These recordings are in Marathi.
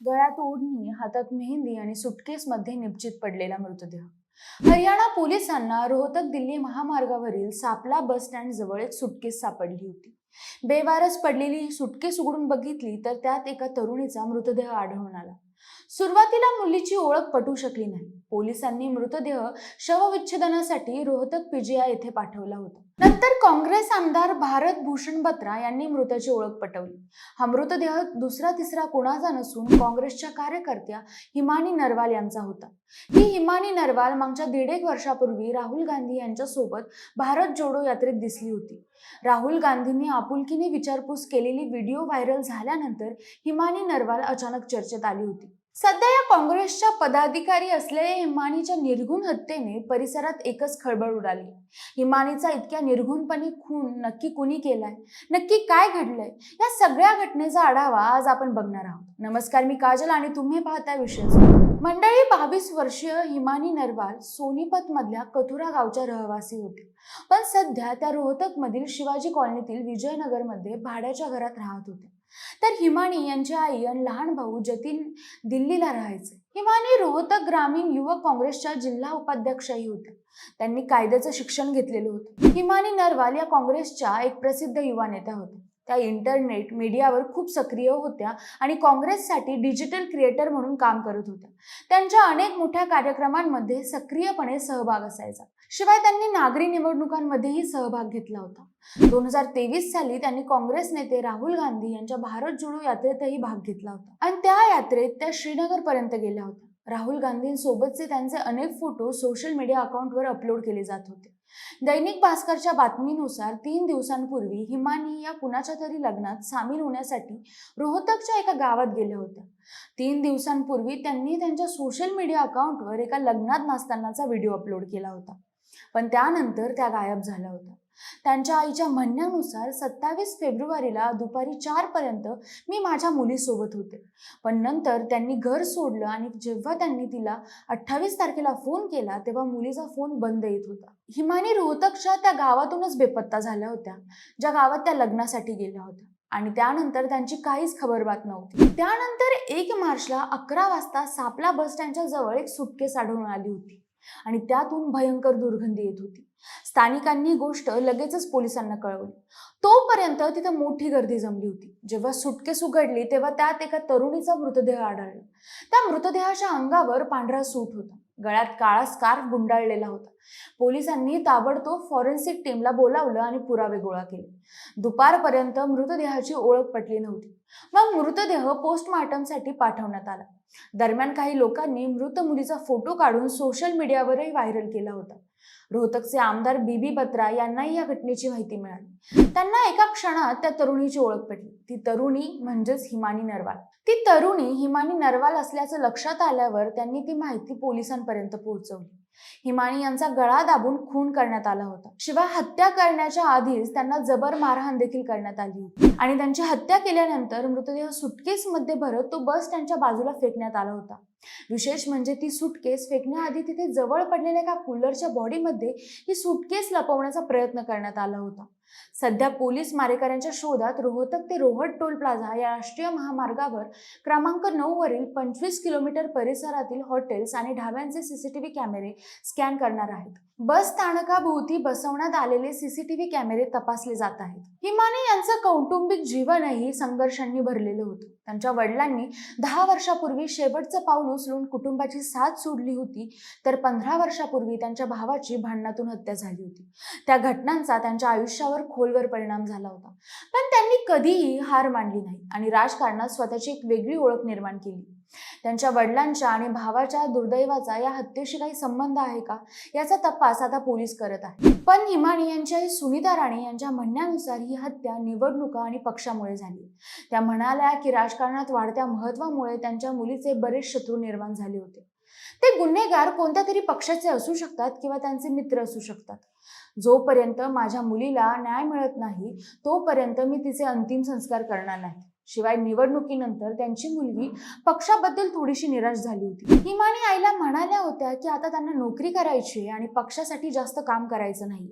गळ्यात ओढणी हातात मेहंदी आणि सुटकेसमध्ये निपचित पडलेला मृतदेह. हरियाणा पोलिसांना रोहतक दिल्ली महामार्गावरील सापला बस स्टँड जवळ एक सुटकेस सापडली होती. बेवारस पडलेली सुटकेस उघडून बघितली तर त्यात एका तरुणीचा मृतदेह आढळून आला. सुरुवातीला मुलीची ओळख पटू शकली नाही. पोलिसांनी मृतदेह शवविच्छेदनासाठी रोहतक पीजीआय येथे पाठवला होता. नंतर काँग्रेस आमदार भारत भूषण बत्रा यांनी मृताची ओळख पटवली. हा मृतदेह दुसरा तिसरा कुणाचा नसून काँग्रेसच्या कार्यकर्त्या हिमानी नरवाल यांचा होता. ही हिमानी नरवाल मागच्या दीड एक वर्षापूर्वी राहुल गांधी यांच्या सोबत भारत जोडो यात्रेत दिसली होती. राहुल गांधींनी आपुलकीने विचारपूस केलेली व्हिडिओ व्हायरल झाल्यानंतर हिमानी नरवाल अचानक चर्चेत आली होती. सध्या या काँग्रेसच्या पदाधिकारी असलेल्या हिमानीच्या निर्गुण हत्येने परिसरात एकच खळबळ उडाली. हिमानीचा इतक्या निर्घुणपणे खून नक्की कुणी केलाय? नक्की काय घडलंय? या सगळ्या घटनेचा आढावा आज आपण बघणार आहोत. नमस्कार मी काजल आणि तुम्ही पाहता विशेष मंडळी बावीस वर्षीय हिमानी नरवाल सोनीपत मधल्या कथुरा गावच्या रहिवासी होते. पण सध्या त्या रोहतक मधील शिवाजी कॉलनीतील विजयनगरमध्ये भाड्याच्या घरात राहत होते. तर हिमानी यांची आई आणि लहान भाऊ जतीन दिल्लीला राहायचे. हिमानी रोहतक ग्रामीण युवक काँग्रेसच्या जिल्हा उपाध्यक्षही होत्या त्यांनी कायद्याचं शिक्षण घेतलेलं होतं. हिमानी नरवाल या काँग्रेसच्या एक प्रसिद्ध युवा नेत्या होत्या त्या इंटरनेट मीडियावर खूप सक्रिय होत्या आणि काँग्रेससाठी डिजिटल क्रिएटर म्हणून काम करत होत्या. त्यांच्या अनेक मोठ्या कार्यक्रमांमध्ये सक्रियपणे सहभाग असायचा. शिवाय त्यांनी नागरी निवडणुकांमध्येही सहभाग घेतला होता. दोन हजार तेवीस साली त्यांनी काँग्रेस नेते राहुल गांधी यांच्या भारत जोडो यात्रेतही भाग घेतला होता. आणि त्या यात्रेत त्या श्रीनगर पर्यंत गेल्या होत्या. राहुल गांधींसोबतचे त्यांचे अनेक फोटो सोशल मीडिया अकाउंटवर अपलोड केले जात होते. दैनिक भास्करच्या बातमीनुसार तीन दिवसांपूर्वी हिमानी या कुणाच्या तरी लग्नात सामील होण्यासाठी रोहतकच्या एका गावात गेल्या होत्या. तीन दिवसांपूर्वी त्यांनी त्यांच्या सोशल मीडिया अकाउंटवर एका लग्नात नसतानाचा व्हिडिओ अपलोड केला होता. पण त्यानंतर त्या गायब झाल्या होत्या. त्यांच्या आईच्या म्हणण्यानुसार सत्तावीस फेब्रुवारीला दुपारी चार पर्यंत मी माझ्या मुलीसोबत होते. पण नंतर त्यांनी घर सोडलं आणि जेव्हा त्यांनी तिला अठ्ठावीस तारखेला फोन केला तेव्हा मुलीचा फोन बंद येत होता. हिमानी रोहतकच्या त्या गावातूनच बेपत्ता झाल्या होत्या ज्या गावात त्या लग्नासाठी गेल्या होत्या. आणि त्यानंतर त्यांची काहीच खबरबात नव्हती. त्यानंतर एक मार्चला अकरा वाजता सापला बस स्टँडच्या जवळ एक सुटकेस आढळून आली होती. आणि त्यातून भयंकर दुर्गंधी येत होती. स्थानिकांनी गोष्ट लगेचच पोलिसांना कळवली. तोपर्यंत तिथं मोठी गर्दी जमली होती. जेव्हा सुटकेस उघडली तेव्हा त्यात एका तरुणीचा मृतदेह आढळला. त्या मृतदेहाच्या अंगावर पांढरा सूट होता. गळ्यात काळा स्कार्फ गुंडाळलेला होता. पोलिसांनी ताबडतोब फॉरेन्सिक टीमला बोलावलं आणि पुरावे गोळा केले. दुपारपर्यंत मृतदेहाची ओळख पटली नव्हती. मग मृतदेह पोस्टमार्टमसाठी पाठवण्यात आला. दरम्यान काही लोकांनी मृत मुलीचा फोटो काढून सोशल मीडियावरही व्हायरल केला होता. रोहतकचे आमदार बीबी बत्रा यांनाही या घटनेची माहिती मिळाली. त्यांना एका क्षणात त्या तरुणीची ओळख पटली. ती तरुणी म्हणजेच हिमानी नरवाल. ती तरुणी हिमानी नरवाल असल्याचं लक्षात आल्यावर त्यांनी ती माहिती पोलिसांपर्यंत पोहोचवली. हिमानी यांचा गळा दाबून खून करण्यात आला होता. शिवाय हत्या करण्याच्या आधीच त्यांना जबर मारहाण देखील करण्यात आली होती. आणि त्यांची हत्या केल्यानंतर मृतदेह सुटकेस मध्ये भरत तो बस त्यांच्या बाजूला फेकण्यात आला होता. विशेष म्हणजे ती सुटकेस फेकण्याआधी तिथे जवळ पडलेल्या एका कूलरच्या बॉडीमध्ये ही सुटकेस लपवण्याचा प्रयत्न करण्यात आला होता. सध्या पोलीस मारेकऱ्यांच्या शोधात रोहतक ते रोहट टोल प्लाझा या राष्ट्रीय महामार्गावर क्रमांक नऊ वरील पंचवीस किलोमीटर परिसरातील हॉटेल्स आणि ढाब्यांचे सीसीटीव्ही कॅमेरे स्कॅन करणार आहेत. बस स्थानकाभोवती बसवण्यात आलेले सीसीटीव्ही कॅमेरे तपासले जात आहेत. हिमाने यांचं कौटुंबिक जीवनही संघर्षांनी भरलेलं होतं. त्यांच्या वडिलांनी दहा वर्षापूर्वी शेवटचं पाऊल उचलून कुटुंबाची साथ सोडली होती तर पंधरा वर्षापूर्वी त्यांच्या भावाची भांडणातून हत्या झाली होती. त्या घटनांचा त्यांच्या आयुष्यावर खोलवर परिणाम झाला होता. पण त्यांनी कधीही हार मानली नाही आणि राजकारणात स्वतःची एक वेगळी ओळख निर्माण केली. त्यांच्या वडिलांच्या आणि भावाच्या दुर्दैवाचा या हत्येशी काही संबंध आहे का? याचा तपास आता पोलीस करत आहे पण हिमानी यांच्या आई सुनीता राणे यांच्या म्हणण्यानुसार ही हत्या निवडणुका आणि पक्षामुळे झाली. त्या म्हणाल्या की राजकारणात वाढत्या महत्वामुळे त्यांच्या मुलीचे बरेच शत्रू निर्माण झाले होते. ते गुन्हेगार कोणत्या तरी पक्षाचे असू शकतात किंवा त्यांचे मित्र असू शकतात. जोपर्यंत माझ्या मुलीला न्याय मिळत नाही तोपर्यंत मी तिचे अंतिम संस्कार करणार नाही. शिवाय निवडणुकीनंतर त्यांची मुलगी पक्षाबद्दल थोडीशी निराश झाली होती. हिमानी आईला म्हणाल्या होत्या की आता त्यांना नोकरी करायची आहे आणि पक्षासाठी जास्त काम करायचं नाही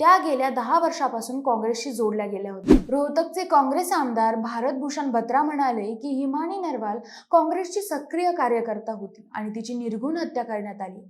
त्या गेल्या दहा वर्षापासून काँग्रेसशी जोडल्या गेल्या होत्या. रोहतकचे काँग्रेस आमदार भारत भूषण बत्रा म्हणाले की हिमानी नरवाल काँग्रेसची सक्रिय कार्यकर्ता होती आणि तिची निर्घुण हत्या करण्यात आली.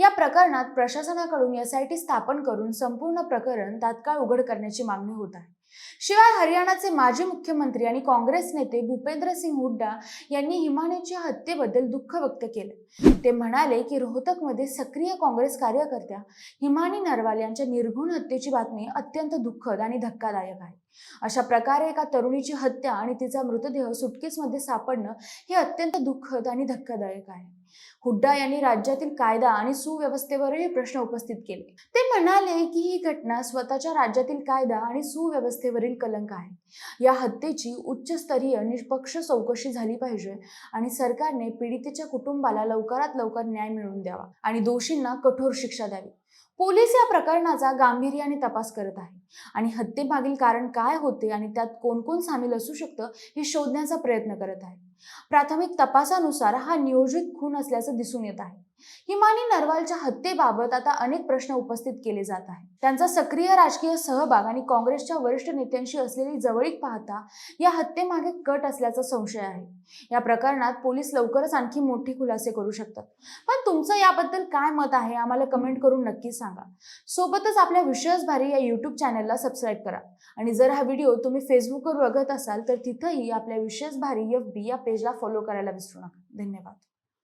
या प्रकरणात प्रशासनाकडून एसआयटी स्थापन करून संपूर्ण प्रकरण तात्काळ उघड करण्याची मागणी होत आहे. शिवाय हरियाणाचे माजी मुख्यमंत्री आणि काँग्रेस नेते भूपेंद्र सिंग हुड्डा यांनी हिमानीच्या हत्येबद्दल दुःख व्यक्त केले. ते म्हणाले की रोहतकमध्ये सक्रिय काँग्रेस कार्यकर्त्या हिमानी नरवाल यांच्या निर्घुण हत्येची बातमी अत्यंत दुःखद आणि धक्कादायक आहे. अशा प्रकारे एका तरुणीची हत्या आणि तिचा मृतदेह सुटकेसमध्ये सापडणं हे अत्यंत दुःखद आणि धक्कादायक आहे. हुड्डा यांनी राज्यातील कायदा आणि सुव्यवस्थेवरही प्रश्न उपस्थित केले. ते म्हणाले की ही घटना स्वतःच्या राज्यातील कायदा आणि सुव्यवस्थेवरील कलंक आहे. या हत्येची उच्चस्तरीय निष्पक्ष चौकशी झाली पाहिजे आणि सरकारने पीडितेच्या कुटुंबाला लवकरात लवकर न्याय मिळवून द्यावा आणि दोषींना कठोर शिक्षा द्यावी. पोलीस या प्रकरणाचा गांभीर्याने तपास करत आहे. आणि हत्येमागील कारण काय होते आणि त्यात कोण कोण सामील असू शकतं हे शोधण्याचा प्रयत्न करत आहे. प्राथमिक तपासानुसार हा नियोजित खून असल्याचं दिसून येत आहे. हिमानी नरवालच्या हत्येबाबत आता अनेक प्रश्न उपस्थित केले जात आहेत. त्यांचा सक्रिय राजकीय सहभाग आणि काँग्रेसच्या वरिष्ठ नेत्यांशी असलेली जवळीक पाहता या हत्येमागे कट असल्याचा संशय आहे. या प्रकरणात पोलीस लवकरच आणखी मोठे खुलासे करू शकतात. पण तुमचं याबद्दल काय मत आहे आम्हाला कमेंट करून नक्की सांगा. सोबतच आपल्या विषयच भारी या यूट्यूब चॅनलला सबस्क्राईब करा. आणि जर हा व्हिडिओ तुम्ही फेसबुकवर बघत असाल तर तिथंही आपल्या विशेष भारी एफ बी या पेजला फॉलो करायला विसरू नका. धन्यवाद.